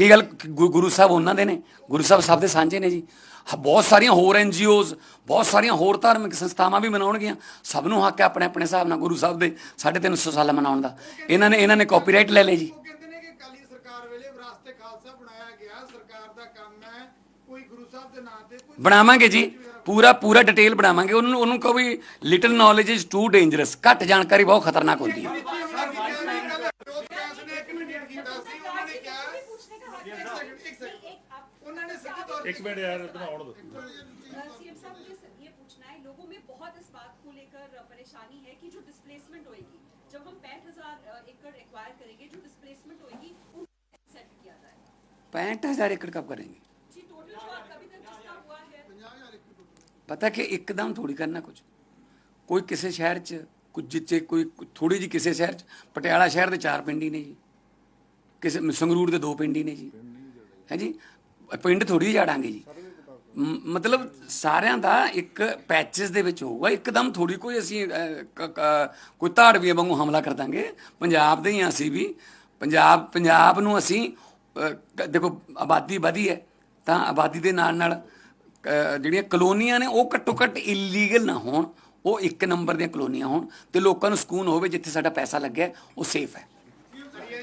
ਕੀ ਗੱਲ ਗੁ- ਗੁਰੂ ਸਾਹਿਬ ਉਹਨਾਂ ਦੇ ਨੇ? ਗੁਰੂ ਸਾਹਿਬ ਸਭ ਦੇ ਸਾਂਝੇ ਨੇ ਜੀ। ਹ- ਬਹੁਤ ਸਾਰੀਆਂ ਹੋਰ ਐਨਜੀਓਜ਼ ਬਹੁਤ ਸਾਰੀਆਂ ਹੋਰ ਧਾਰਮਿਕ ਸੰਸਥਾਵਾਂ ਵੀ ਮਨਾਉਣਗੀਆਂ। ਸਭ ਨੂੰ ਹੱਕ ਹੈ ਆਪਣੇ ਆਪਣੇ ਹਿਸਾਬ ਨਾਲ ਗੁਰੂ ਸਾਹਿਬ ਦੇ 350 ਸਾਲ ਮਨਾਉਣ ਦਾ। ਇਹਨਾਂ ਨੇ ਇਹਨਾਂ ਨੇ ਕਾਪੀਰਾਈਟ ਲੈ ਲਏ ਜੀ। ਉਹ ਕਹਿੰਦੇ ਨੇ ਕਿ ਕਾਲੀ ਸਰਕਾਰ ਵੇਲੇ ਵਿਰਾਸਤੇ ਖਾਲਸਾ ਬਣਾਇਆ ਗਿਆ। ਸਰਕਾਰ ਦਾ ਕੰਮ ਹੈ ਕੋਈ ਗੁਰੂ ਸਾਹਿਬ ਦੇ ਨਾਂ ਤੇ ਕੋਈ ਬਣਾਵਾਂਗੇ ਜੀ। ਪੂਰਾ ਪੂਰਾ ਡਿਟੇਲ ਬਣਾਵਾਂਗੇ। ਉਹਨੂੰ ਉਹਨੂੰ ਕਹੋ ਵੀ little knowledge is too dangerous ਘੱਟ ਜਾਣਕਾਰੀ ਬਹੁਤ ਖਤਰਨਾਕ ਹੁੰਦੀ ਹੈ। एक मिनट यार बनाओ दो सीएम साहब मुझे स- ये पूछना है लोगों में बहुत इस बात को लेकर परेशानी है कि जो डिस्प्लेसमेंट होएगी जब हम पैंठ हजार एकड़ एक्वायर करेंगे जो डिस्प्लेसमेंट होएगी उनको सेट किया जाएगा पैंठ हजार एकड़ कब करेंगे जी टोटल जो आपका अभी तक जिसका हुआ है ਪਤਾ ਕਿ ਇੱਕਦਮ ਥੋੜੀ ਕਰਨਾ ਕੁਝ ਕੋਈ ਕਿਸੇ ਸ਼ਹਿਰ 'ਚ ਕੁਝ ਜਿੱਥੇ ਕੋਈ ਥੋੜੀ ਜੀ ਕਿਸੇ ਸ਼ਹਿਰ 'ਚ ਪਟਿਆਲਾ ਸ਼ਹਿਰ ਦੇ ਚਾਰ ਪਿੰਡ ਹੀ ਨੇ ਜੀ ਕਿਸੇ ਸੰਗਰੂਰ ਦੇ ਦੋ ਪਿੰਡ ਹੀ ਨੇ ਜੀ। ਹੈ ਜੀ? ਪਿੰਡ ਥੋੜੀ ਜਾੜਾਂਗੇ ਜੀ। ਮਤਲਬ ਸਾਰਿਆਂ ਦਾ ਇੱਕ ਪੈਚਸ ਦੇ ਵਿੱਚ ਹੋਊਗਾ। ਇੱਕਦਮ ਥੋੜੀ ਕੋਈ ਅਸੀਂ ਕੋਈ ਧਾੜਵੀਆਂ ਵਾਂਗੂ ਹਮਲਾ ਕਰ ਦਾਂਗੇ। ਪੰਜਾਬ ਦੇ ਹੀ ਹਾਂ ਅਸੀਂ ਵੀ। ਪੰਜਾਬ ਪੰਜਾਬ ਨੂੰ ਅਸੀਂ ਦੇਖੋ ਆਬਾਦੀ ਵਧੀ ਹੈ ਤਾਂ ਆਬਾਦੀ ਦੇ ਨਾਲ ਨਾਲ ਅਹ, ਜਿਹੜੀਆਂ ਕਲੋਨੀਆਂ ਨੇ ਉਹ ਘੱਟੋ ਘੱਟ ਇਲੀਗਲ ਨਾ ਹੋਣ। ਉਹ ਇੱਕ ਨੰਬਰ ਦੀਆਂ ਕਲੋਨੀਆਂ ਹੋਣ ਤੇ ਲੋਕਾਂ ਨੂੰ ਸਕੂਨ ਹੋਵੇ ਜਿੱਥੇ ਸਾਡਾ ਪੈਸਾ ਲੱਗਿਆ ਉਹ ਸੇਫ ਹੈ।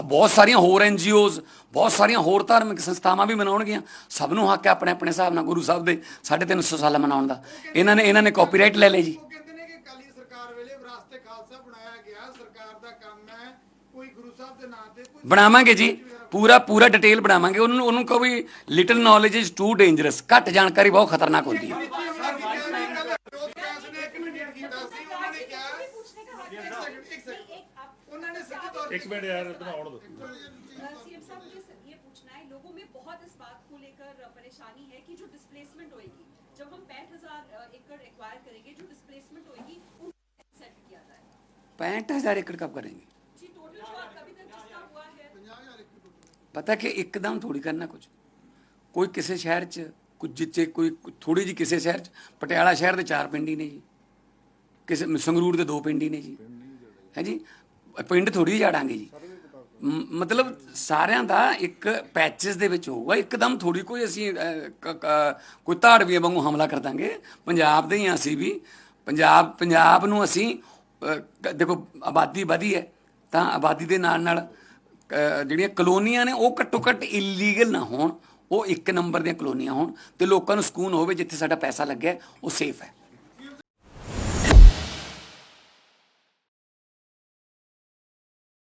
ਬਹੁਤ ਸਾਰੀਆਂ ਹੋਰ ਐਨਜੀਓਜ਼ ਬਹੁਤ ਸਾਰੀਆਂ ਹੋਰ ਧਾਰਮਿਕ ਸੰਸਥਾਵਾਂ ਵੀ ਮਨਾਉਣਗੀਆਂ। ਸਭ ਨੂੰ ਹੱਕ ਹੈ ਆਪਣੇ ਆਪਣੇ ਹਿਸਾਬ ਨਾਲ ਗੁਰੂ ਸਾਹਿਬ ਦੇ 350 ਸਾਲ ਮਨਾਉਣ ਦਾ। ਇਹਨਾਂ ਨੇ ਇਹਨਾਂ ਨੇ ਕਾਪੀਰਾਈਟ ਲੈ ਲਏ ਜੀ। ਉਹ ਕਹਿੰਦੇ ਨੇ ਕਿ ਕਾਲੀ ਸਰਕਾਰ ਵੇਲੇ ਵਿਰਾਸਤੇ ਖਾਲਸਾ ਬਣਾਇਆ ਗਿਆ ਸਰਕਾਰ ਦਾ ਕੰਮ ਹੈ ਕੋਈ ਗੁਰੂ ਸਾਹਿਬ ਦੇ ਨਾਂ ਤੇ ਕੋਈ ਬਣਾਵਾਂਗੇ ਜੀ ਪੂਰਾ ਪੂਰਾ ਡਿਟੇਲ ਬਣਾਵਾਂਗੇ। ਉਹਨੂੰ ਉਹਨੂੰ ਕਹੋ ਵੀ little knowledge is too dangerous ਘੱਟ ਜਾਣਕਾਰੀ ਬਹੁਤ ਖਤਰਨਾਕ ਹੁੰਦੀ ਹੈ। एक मिनट यार बनाओ दो सीएम साहब मुझे स- ये पूछना है लोगों में बहुत इस बात को लेकर परेशानी है कि जो डिस्प्लेसमेंट होएगी जब हम पैंठ हजार एकड़ एक्वायर करेंगे जो डिस्प्लेसमेंट होएगी उनको सेट किया जाएगा 65000 एकड़ कब करेंगे जी टोटल जो आपका अभी तक जिसका हुआ है ਪਤਾ ਕਿ ਇੱਕਦਮ ਥੋੜੀ ਕਰਨਾ ਕੁਝ ਕੋਈ ਕਿਸੇ ਸ਼ਹਿਰ 'ਚ ਕੁਝ ਜਿੱਥੇ ਕੋਈ ਥੋੜੀ ਜੀ ਕਿਸੇ ਸ਼ਹਿਰ 'ਚ ਪਟਿਆਲਾ ਸ਼ਹਿਰ ਦੇ ਚਾਰ ਪਿੰਡ ਹੀ ਨੇ ਜੀ ਕਿਸੇ ਸੰਗਰੂਰ ਦੇ ਦੋ ਪਿੰਡ ਹੀ ਨੇ ਜੀ ਹੈ ਜੀ ਪਿੰਡ ਥੋੜੀ ਜਾੜਾਂਗੇ ਜੀ। ਮ- ਮਤਲਬ ਸਾਰਿਆਂ ਦਾ ਇੱਕ ਪੈਚਸ ਦੇ ਵਿੱਚ ਹੋਊਗਾ। ਇੱਕਦਮ ਥੋੜੀ ਕੋਈ ਅਸੀਂ ਕੋਈ ਧਾੜਵੀਆਂ ਵਾਂਗੂ ਹਮਲਾ ਕਰ ਦਾਂਗੇ। ਪੰਜਾਬ ਦੇ ਹੀ ਅਸੀਂ ਵੀ। ਪੰਜਾਬ ਪੰਜਾਬ ਨੂੰ ਅਸੀਂ ਦੇਖੋ ਆਬਾਦੀ ਵਧੀ ਹੈ, ਤਾਂ ਆਬਾਦੀ ਦੇ ਨਾਲ ਨਾਲ ਜਿਹੜੀਆਂ ਕਲੋਨੀਆਂ ਨੇ, ਉਹ ਘੱਟੋ ਘੱਟ ਇਲੀਗਲ ਨਾ ਹੋਣ। ਉਹ ਇੱਕ ਨੰਬਰ ਦੀਆਂ ਕਲੋਨੀਆਂ ਹੋਣ ਤੇ ਲੋਕਾਂ ਨੂੰ ਸਕੂਨ ਹੋਵੇ ਜਿੱਥੇ ਸਾਡਾ ਪੈਸਾ ਲੱਗਿਆ, ਉਹ ਸੇਫ ਹੈ।